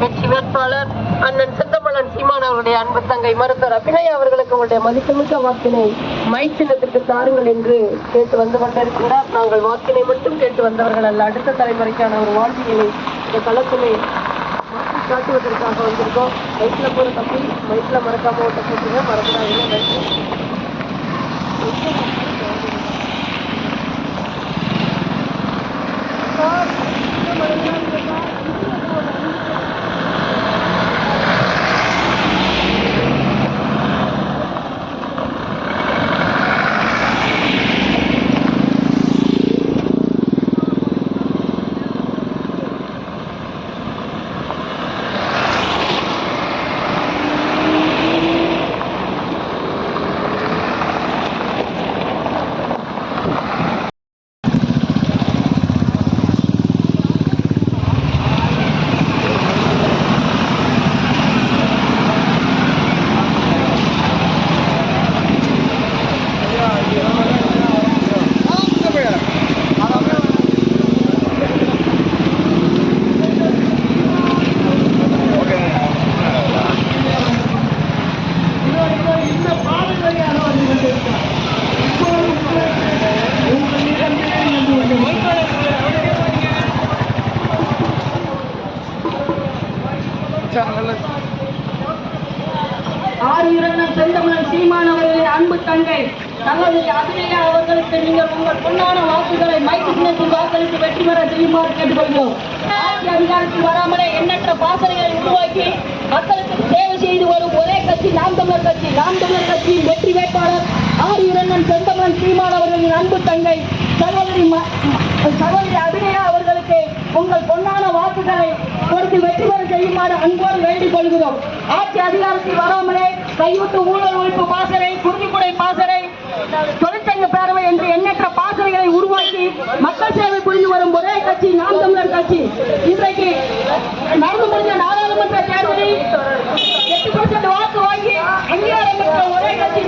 வெற்றி வேட்பாளர் அண்ணன் செந்தமலன் சீமான் அவருடைய அன்பு தங்கை மருத்துவர் அபிநயா அவர்களுக்கு உங்களுடைய மதிப்புமிக்க வாக்கினை மை சின்னத்திற்கு தாருங்கள் என்று கேட்டு வந்து கொண்டிருக்கிறார் நாங்கள் வாக்கினை மட்டும் கேட்டு வந்தவர்கள் அல்ல. அடுத்த தலைமுறைக்கான ஒரு வாழ்வியலை இந்த களத்திலே காட்டுவதற்காக வந்திருக்கோம். வயிற்றுல போகிற தப்பி வயிற்றுல மறக்காம ஓட்ட போட்டுங்க மறந்துடாதீங்க. நன்றி. ஆரியரண்ணன் செந்தமிழன் சீமான் அவர்களின் அன்பு தங்கை. சகோதரி அபிநயா அவர்களுக்கு நீங்கள் உங்கள் பொன்னான வாக்குகளை மைக்கு சின்னத்தில் வாக்களித்து வெற்றி பெற செய்யுமாறு கேட்டுக்கொள்கிறோம். ஆட்சி அதிகாரத்தில் வராமலே எண்ணற்ற பாசனைகளை உருவாக்கி மக்களுக்கு சேவை செய்து வரும் ஒரே கட்சி நாம் தமிழர் கட்சி. நாம் தமிழர் கட்சியின் வெற்றி வேட்பாளர் ஆரியரண்ணன் செந்தமிழன் சீமான் அவர்களின் அன்பு தங்கை. சகோதரி சகோதரி அபிநயா அன்போடு வேண்டிக் கொள்கிறோம். ஆட்சி அதிகாரத்தில் வராமலே கைவிட்டு ஊழல் ஒழிப்பு பாசறை குருதிக்குடை பாசறை தொழிற்சங்க பேரவை என்று எண்ணற்ற பாசறைகளை உருவாக்கி மக்கள் சேவை புரிந்து வரும் ஒரே கட்சி நாம் தமிழர் கட்சி. இன்றைக்கு நடந்து முடிந்த நாடாளுமன்ற தேர்தலில் எட்டு பர்சன்ட் வாக்கு வாங்கி அங்கீகாரம் பெற்ற ஒரே கட்சி